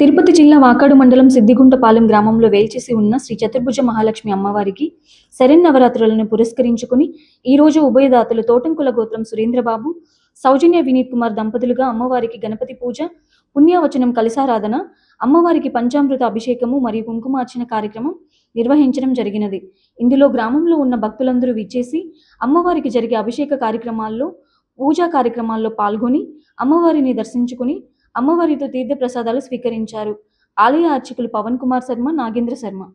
తిరుపతి జిల్లా వాకాడు మండలం సిద్దిగుంటపాలెం గ్రామంలో వేల్చేసి ఉన్న శ్రీ చతుర్భుజ మహాలక్ష్మి అమ్మవారికి శరన్నవరాత్రులను పురస్కరించుకుని ఈ రోజు ఉభయదాతలు తోటంకుల గోత్రం సురేంద్రబాబు సౌజన్య వినీత్ కుమార్ దంపతులుగా అమ్మవారికి గణపతి పూజ పుణ్యవచనం కలిసారాధన అమ్మవారికి పంచామృత అభిషేకము మరియు కుంకుమార్చన కార్యక్రమం నిర్వహించడం జరిగినది. ఇందులో గ్రామంలో ఉన్న భక్తులందరూ విచ్చేసి అమ్మవారికి జరిగే అభిషేక కార్యక్రమాల్లో పూజా కార్యక్రమాల్లో పాల్గొని అమ్మవారిని దర్శించుకుని అమ్మవారితో తీర్థ ప్రసాదాలు స్వీకరించారు. ఆలయ అర్చకులు పవన్ కుమార్ శర్మ నాగేంద్ర శర్మ.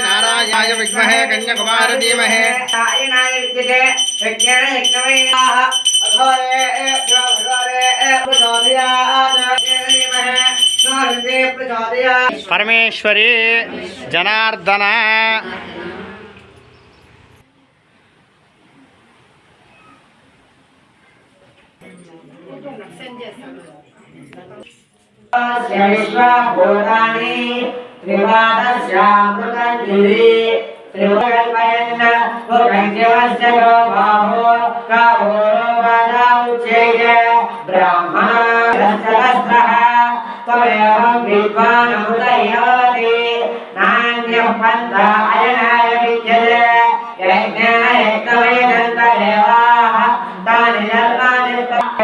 నారాయణాయ విద్మహే కన్యాకుమారి ధీమహే. నారాయణాయ విద్యతే సెండ్ చేస్తాను శ్రేష్ఠోదాని త్రివాదశ్యామృతంజలి త్రివగల్పయన్న గోకంజవస్య బాహో కాహోరో వదా ఉచ్చేయ యజ్ఞాయ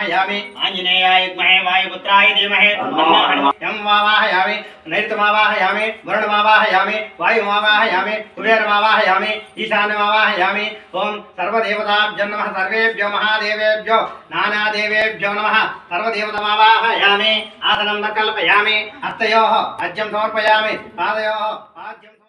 वाहयामि। आञ्जनेयाय विद्महे वायुपुत्राय धीमहि। वाहयामि सर्वदेवताभ्यो नमः, सर्वेभ्यो महादेवेभ्यो, नानादेवेभ्यो नमः सर्वदेवतमावाहयामि आसनं न कल्पयामि, हस्तयोः अज्यं समर्पयामि, पादयोः, पाद्यं